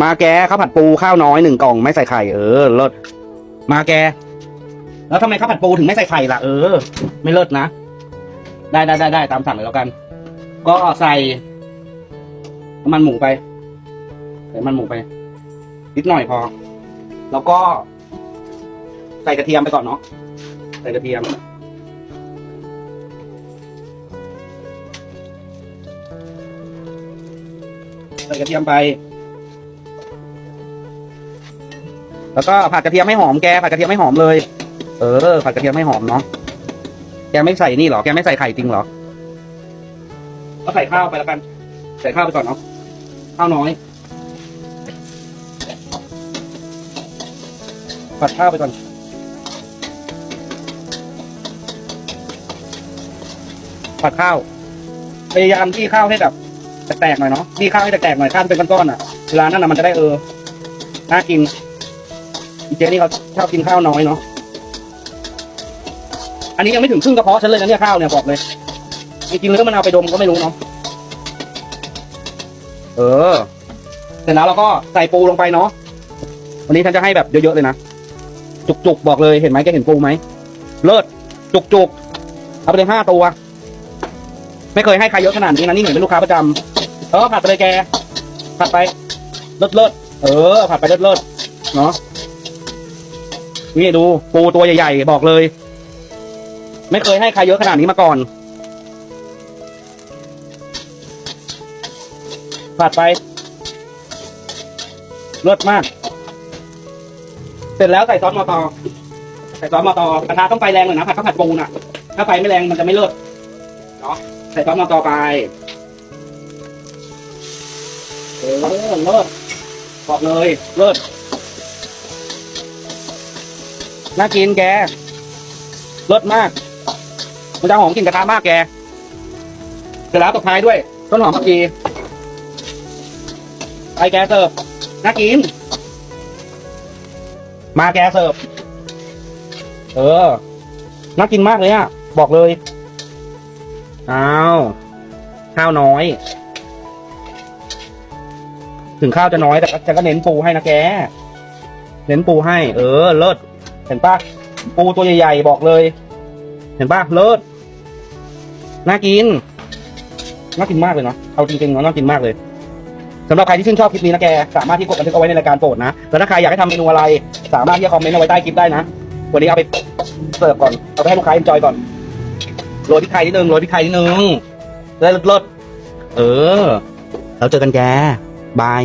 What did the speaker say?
มาแกข้าวผัดปูข้าวน้อยหนึ่งกล่องไม่ใส่ไข่เออเลิศมาแก แล้วทำไมข้าวผัดปูถึงไม่ใส่ไข่ล่ะเออ ไม่เลิศนะได้ได้ได้ได้ตามสั่งเลยแล้วกัน ก็ใส่น้ำมันหมูไปใส่น้ำมันหมูไป นิดหน่อยพอ แล้วก็ ใส่กระเทียมไปก่อนเนาะใส่กระเทียมใส่กระเทียมไป แล้วก็ผัดกระเทียมให้หอมแกผัดกระเทียมให้หอมเลย เออ ผัดกระเทียมให้หอมเนาะแกไม่ใส่นี่หรอแกไม่ใส่ไข่จริงหรอก็ใส่ข้าวไปแล้วกัน ใส่ข้าวไปก่อนเนาะข้าวน้อยผัดข้าวไปก่อนผัดข้าวพยายามที่ข้าวให้แบบแตกๆหน่อยเนาะที่ข้าวให้แตกๆหน่อยข้าวเป็นก้อนๆอะเวลานั้นน่ะมันจะได้เออน่ากิน อีเจนี่เขาชอบกินข้าวน้อยเนาะ อันนี้ยังไม่ถึงครึ่งกระเพาะฉันเลยนะเนี่ยข้าวเนี่ยบอกเลยจริงๆแล้วมันเอาไปดมก็ไม่รู้เนาะ เออ เสร็จแล้วเราก็ใส่ปูลงไปเนาะ วันนี้ฉันจะให้แบบเยอะๆเลยนะ จุกๆบอกเลยเห็นไหมแกเห็นปูไหม เลิศจุกๆ เอาไปเลยห้าตัว ไม่เคยให้ใครเยอะขนาดนี้นะนี่เหมือนเป็นลูกค้าประจำเออผัดไปเลยแก ผัดไป เลิศเลิศเออ ผัดไปเลิศเลิศเนาะ นี่ดูปูตัวใหญ่ๆบอกเลย ไม่เคยให้ใครเยอะขนาดนี้มาก่อนผัดไปเลิศมาก เสร็จแล้วใส่ซอสมอตอใส่ซอสมอตอกระทะต้องไฟแรงหน่อยนะผัดข้าวผัดปูน่ะ ถ้าไฟไม่แรงมันจะไม่เลิศเนาะใส่ซอสมอตอไปเออเลิศบอกเลยเลิศ น่ากินแกเลิศมาก มันจะหอมกลิ่นกระทะมากแกเสร็จแล้วตบท้ายด้วย ต้นหอมผักชีไปแกเสิร์ฟน่ากิน มาแกเสิร์ฟ เออ น่ากินมากเลยอะบอกเลย อ้าว ข้าวน้อย ถึงข้าวจะน้อยแต่ก็จะก็เน้นปูให้นะแก เน้นปูให้ เออ เลิศ เห็นปะปูตัวใหญ่ๆบอกเลย เห็นปะเลิศน่ากินน่ากินมากเลยเนาะเอาจริงๆเนาะน่ากินมากเลยสำหรับใครที่ชื่นชอบคลิปนี้นะแก สามารถที่กดบันทึกเอาไว้ในรายการโปรดนะแล้วถ้าใครอยากให้ทำเมนูอะไร สามารถที่จะคอมเมนต์เอาไว้ใต้คลิปได้นะวันนี้เอาไปเสิร์ฟก่อนเอาไปให้ลูกค้าเอนจอยก่อนโรยพริกไทยนิดนึงโรยพริกไทยนิดนึงได้เลิศเออแล้วเจอกันแกบาย